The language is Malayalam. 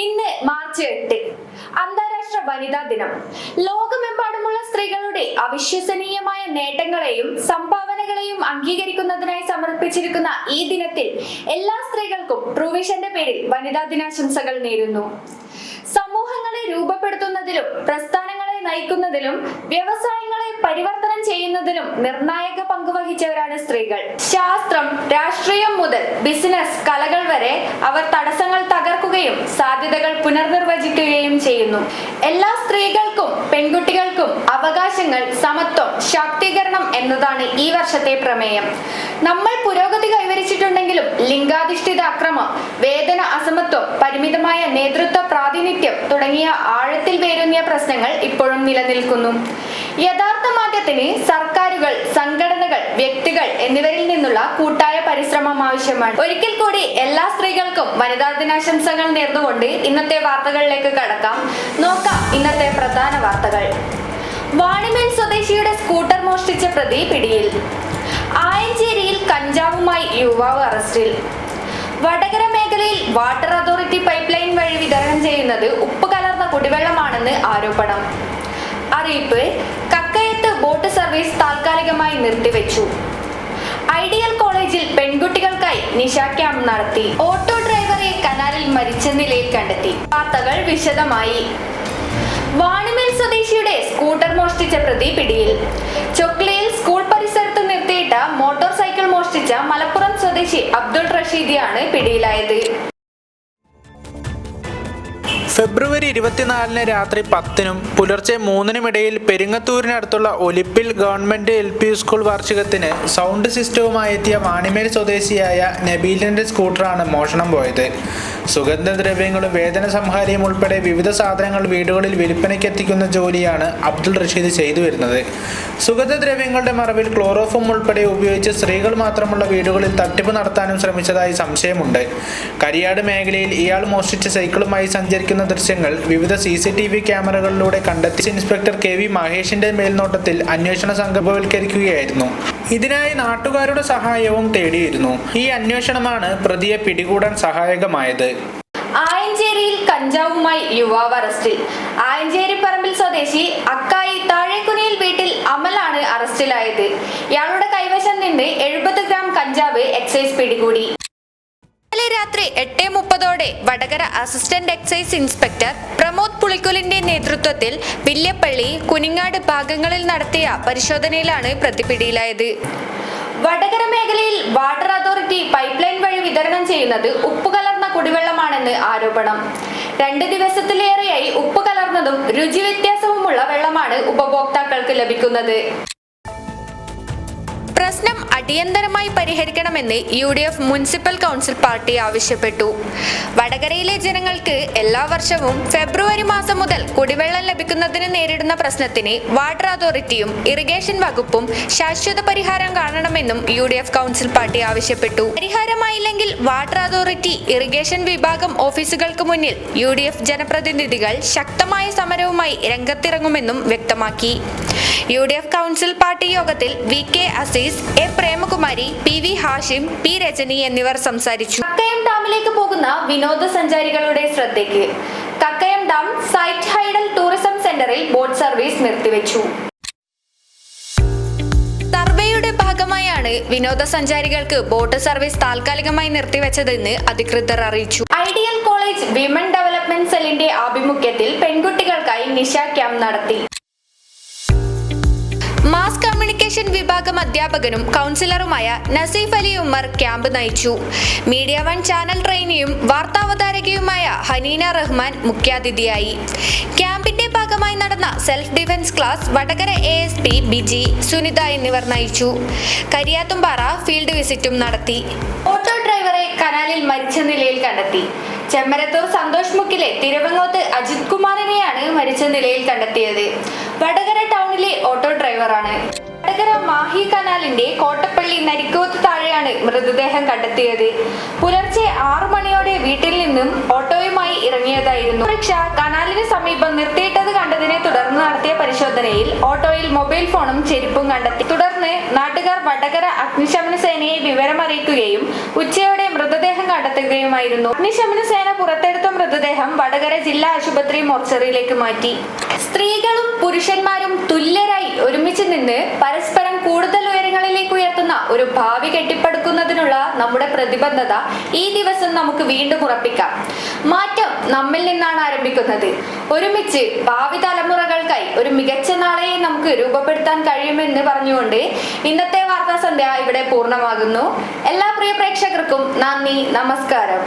ഇന്ന് മാർച്ച് എട്ട് അന്താരാഷ്ട്ര വനിതാ ദിനം. ലോകമെമ്പാടുമുള്ള സ്ത്രീകളുടെ അവിശ്വസനീയമായ നേട്ടങ്ങളെയും സംഭാവനകളെയും അംഗീകരിക്കുന്നതിനായി സമർപ്പിച്ചിരിക്കുന്ന ഈ ദിനത്തിൽ എല്ലാ സ്ത്രീകൾക്കും പ്രൊവിഷന്റെ പേരിൽ വനിതാ ദിനാശംസകൾ നേരുന്നു. സമൂഹങ്ങളെ രൂപപ്പെടുത്തുന്നതിലും പ്രസ്ഥാനങ്ങളെ നയിക്കുന്നതിലും വ്യവസായങ്ങളെ പരിവർത്തനം ചെയ്യുന്നതിലും നിർണായക പങ്ക് വഹിച്ചവരാണ് സ്ത്രീകൾ. ശാസ്ത്രം രാഷ്ട്രീയം മുതൽ ബിസിനസ് കലകൾ വരെ അവർ തടസ്സങ്ങൾ തകർക്കുകയും സാധ്യതകൾ പുനർനിർവചിക്കുകയും ചെയ്യുന്നു. എല്ലാ സ്ത്രീകൾക്കും പെൺകുട്ടികൾക്കും അവകാശങ്ങൾ സമത്വം ശാക്തീകരണം എന്നതാണ് ഈ വർഷത്തെ പ്രമേയം. നമ്മൾ പുരോഗതി കൈവരിച്ചിട്ടുണ്ടെങ്കിലും ലിംഗാധിഷ്ഠിത അക്രമം വേതന അസമത്വം പരിമിതമായ നേതൃത്വ പ്രാതിനിധ്യം തുടങ്ങിയ ആഴത്തിൽ വേരൂന്നിയ പ്രശ്നങ്ങൾ ഇപ്പോഴും നിലനിൽക്കുന്നു. യഥാർത്ഥ മാറ്റത്തിന് സർക്കാരുകൾ സംഘടനകൾ വ്യക്തികൾ എന്നിവരിൽ നിന്നുള്ള കൂട്ടായ പരിശ്രമം ആവശ്യമാണ്. ഒരിക്കൽ കൂടി എല്ലാ സ്ത്രീകൾക്കും വനിതാ ദിനാശംസകൾ നേർന്നുകൊണ്ട് ഇന്നത്തെ വാർത്തകളിലേക്ക് കടക്കാം. നോക്കാം ഇന്നത്തെ പ്രധാന വാർത്തകൾ. വാണിമേൽ സ്വദേശിയുടെ സ്കൂട്ടർ മോഷ്ടിച്ച പ്രതി പിടിയിൽ. ആയഞ്ചേരിയിൽ കഞ്ചാവുമായി യുവാവ് അറസ്റ്റിൽ. വടകര മേഖലയിൽ വാട്ടർ അതോറിറ്റി പൈപ്പ് ലൈൻ വഴി വിതരണം ചെയ്യുന്നത് ഉപ്പ് കലർന്ന കുടിവെള്ളമാണെന്ന് ആരോപണം. അറിയിപ്പ് കക്കയത്ത് ബോട്ട് സർവീസ് താൽക്കാലികമായി നിർത്തിവെച്ചു. ഐഡിയൽ കോളേജിൽ പെൺകുട്ടികൾക്കായി നിശ ക്യാമ്പ് നടത്തി. ഓട്ടോ ഡ്രൈവറെ കനാലിൽ മരിച്ച നിലയിൽ കണ്ടെത്തി. വാർത്തകൾ വിശദമായി. വാണിമേൽ സ്വദേശിയുടെ സ്കൂട്ടർ മോഷ്ടിച്ച പ്രതി പിടിയിൽ. ചൊക്ലയിൽ സ്കൂൾ പരിസരത്ത് നിർത്തിയിട്ട മോട്ടോർ സൈക്കിൾ മോഷ്ടിച്ച മലപ്പുറം സ്വദേശി അബ്ദുൾ റഷീദിയാണ് പിടിയിലായത്. ഫെബ്രുവരി ഇരുപത്തിനാലിന് രാത്രി പത്തിനും പുലർച്ചെ മൂന്നിനുമിടയിൽ പെരിങ്ങത്തൂരിനടുത്തുള്ള ഒലിപ്പിൽ ഗവൺമെന്റ് എൽ പി സ്കൂൾ വാർഷികത്തിന് സൗണ്ട് സിസ്റ്റവുമായി എത്തിയ വാണിമേൽ സ്വദേശിയായ നബീലിന്റെ സ്കൂട്ടറാണ് മോഷണം പോയത്. സുഗന്ധദ്രവ്യങ്ങളും വേദന സംഹാരിയും ഉൾപ്പെടെ വിവിധ സാധനങ്ങൾ വീടുകളിൽ വിൽപ്പനയ്ക്ക് എത്തിക്കുന്ന ജോലിയാണ് അബ്ദുൾ റഷീദ് ചെയ്തു വരുന്നത്. സുഗന്ധദ്രവ്യങ്ങളുടെ മറവിൽ ക്ലോറോഫോം ഉൾപ്പെടെ ഉപയോഗിച്ച് സ്ത്രീകൾ മാത്രമുള്ള വീടുകളിൽ തട്ടിപ്പ് നടത്താനും ശ്രമിച്ചതായി സംശയമുണ്ട്. കരിയാട് മേഖലയിൽ ഇയാൾ മോഷ്ടിച്ച സൈക്കിളുമായി സഞ്ചരിക്കുന്ന ദൃശ്യങ്ങൾ വിവിധ സി സി ടി വി ക്യാമറകളിലൂടെ കണ്ടെത്തി ഇൻസ്പെക്ടർ കെ വി മഹേഷിന്റെ മേൽനോട്ടത്തിൽ അന്വേഷണ സംഘപവൽക്കരിക്കുകയായിരുന്നു. ഇതിനായി നാട്ടുകാരുടെ സഹായവും തേടിയിരുന്നു. ഈ അന്വേഷണമാണ് പ്രതിയെ പിടികൂടാൻ സഹായകമായത്. ആയഞ്ചേരിയിൽ കഞ്ചാവുമായി യുവാവ് അറസ്റ്റിൽ. ആയഞ്ചേരി പറമ്പിൽ സ്വദേശി അക്കായി താഴേക്കുനിയിൽ വീട്ടിൽ അമലാണ് അറസ്റ്റിലായത്. ഇയാളുടെ കൈവശം നിന്ന് എഴുപത് ഗ്രാം കഞ്ചാവ് എക്സൈസ് പിടികൂടി. ഇന്നലെ രാത്രി എട്ട് മുപ്പതോടെ Vadakara assistant excise inspector Pramod പുളിക്കുലിന്റെ നേതൃത്വത്തിൽ വില്യപ്പള്ളി കുനിങ്ങാട് ഭാഗങ്ങളിൽ നടത്തിയ പരിശോധനയിലാണ് പ്രതിപിടിയിലായത്. വടകര മേഖലയിൽ വാട്ടർ അതോറിറ്റി പൈപ്പ് ലൈൻ വഴി വിതരണം ചെയ്യുന്നത് ഉപ്പ് കലർന്ന കുടിവെള്ളമാണെന്ന് ആരോപണം. രണ്ട് ദിവസത്തിലേറെയായി ഉപ്പ് കലർന്നതും രുചി വ്യത്യാസവുമുള്ള വെള്ളമാണ് ഉപഭോക്താക്കൾക്ക് ലഭിക്കുന്നത്. പ്രശ്നം അടിയന്തരമായി പരിഹരിക്കണമെന്ന് U D F municipal council party ആവശ്യപ്പെട്ടു. വടകരയിലെ ജനങ്ങൾക്ക് എല്ലാ വർഷവും ഫെബ്രുവരി മാസം മുതൽ കുടിവെള്ളം ലഭിക്കുന്നതിന് നേരിടുന്ന പ്രശ്നത്തിന് വാട്ടർ അതോറിറ്റിയും ഇറിഗേഷൻ വകുപ്പും ശാശ്വത പരിഹാരം കാണണമെന്നും U D F council party ആവശ്യപ്പെട്ടു. പരിഹാരമായില്ലെങ്കിൽ വാട്ടർ അതോറിറ്റി ഇറിഗേഷൻ വിഭാഗം ഓഫീസുകൾക്ക് മുന്നിൽ യു ഡി എഫ് ജനപ്രതിനിധികൾ ശക്തമായ സമരവുമായി രംഗത്തിറങ്ങുമെന്നും വ്യക്തമാക്കി. U D F council party യോഗത്തിൽ V K Azeez A Premakumari P V Hashim P Rajani എന്നിവർ സംസാരിച്ചു. കക്കയം ഡാമിലേക്ക് പോകുന്ന വിനോദസഞ്ചാരികളുടെ ശ്രദ്ധയ്ക്ക്. Kakkayam dam site hydel tourism സെന്ററിൽ ബോട്ട് സർവീസ് നിർത്തിവെച്ചു. സർവേയുടെ ഭാഗമായാണ് വിനോദസഞ്ചാരികൾക്ക് ബോട്ട് സർവീസ് താൽക്കാലികമായി നിർത്തിവെച്ചതെന്ന് അധികൃതർ അറിയിച്ചു. ഐഡിയൽ കോളേജ് വിമൻ ഡെവലപ്മെന്റ് സെല്ലിന്റെ ആഭിമുഖ്യത്തിൽ പെൺകുട്ടികൾക്കായി നിശ ക്യാമ്പ് നടത്തി. കമ്മ്യൂണിക്കേഷൻ വിഭാഗം അധ്യാപകനും കൗൺസിലറുമായ നസീഫ് അലി ഉമ്മർ ക്യാമ്പ് നയിച്ചു. മീഡിയ വൺ ചാനൽ ട്രെയിനിയും വാർത്താവതാരകയുമായ ഹനീന റഹ്മാൻ മുഖ്യാതിഥിയായി. ക്യാമ്പിന്റെ ഭാഗമായി നടന്ന self defence class Vadakara A S P Biji Sunitha എന്നിവർ നയിച്ചു. കരിയാത്തുംപാറ ഫീൽഡ് വിസിറ്റും നടത്തി. കനാലിൽ മരിച്ച നിലയിൽ കണ്ടെത്തി. ചെമ്മരത്തൂർ സന്തോഷ് മുക്കിലെ തിരുവങ്ങോത്ത് അജിത് കുമാറിനെയാണ് മരിച്ച നിലയിൽ കണ്ടെത്തിയത്. വടകര ടൗണിലെ ഓട്ടോ ഡ്രൈവറാണ്. വടകര മാഹി കനാലിന്റെ കോട്ടപ്പള്ളി നരിക്കോത്ത് താഴെയാണ് മൃതദേഹം കണ്ടെത്തിയത്. പുലർച്ചെ ആറു മണിയോടെ വീട്ടിൽ നിന്നും ഓട്ടോയുമായി ഇറങ്ങിയതായിരുന്നു. റിക്ഷ കനാലിന് സമീപം നിർത്തിയിട്ടത് കണ്ടതിനെ തുടർന്ന് നടത്തിയ പരിശോധനയിൽ ഓട്ടോയിൽ മൊബൈൽ ഫോണും ചെരുപ്പും കണ്ടെത്തി. തുടർന്ന് നാട്ടുകാർ വടകര അഗ്നിശമന സേനയെ വിവരമറിയിക്കുകയും ഉച്ചയോടെ മൃതദേഹം കണ്ടെത്തുകയുമായിരുന്നു. അഗ്നിശമന സേന പുറത്തെടുത്ത മൃതദേഹം വടകര ജില്ലാ ആശുപത്രി മോർച്ചറിയിലേക്ക് മാറ്റി. സ്ത്രീകളും പുരുഷന്മാരും തുല്യരായി ഒരുമിച്ച് നിന്ന് പരസ്പരം കൂടുതൽ ഉയരങ്ങളിലേക്ക് ഉയർത്തുന്ന ഒരു ഭാവി കെട്ടിപ്പടുക്കുന്നതിനുള്ള നമ്മുടെ പ്രതിബദ്ധത ഈ ദിവസം നമുക്ക് വീണ്ടും ഉറപ്പിക്കാം. മാറ്റം നമ്മിൽ നിന്നാണ് ആരംഭിക്കുന്നത്. ഒരുമിച്ച് ഭാവി തലമുറകൾക്കായി ഒരു മികച്ച നാളെയും നമുക്ക് രൂപപ്പെടുത്താൻ കഴിയുമെന്ന് പറഞ്ഞുകൊണ്ട് ഇന്നത്തെ വാർത്താസന്ധ്യ ഇവിടെ പൂർണമാകുന്നു. എല്ലാ പ്രിയ പ്രേക്ഷകർക്കും നന്ദി നമസ്കാരം.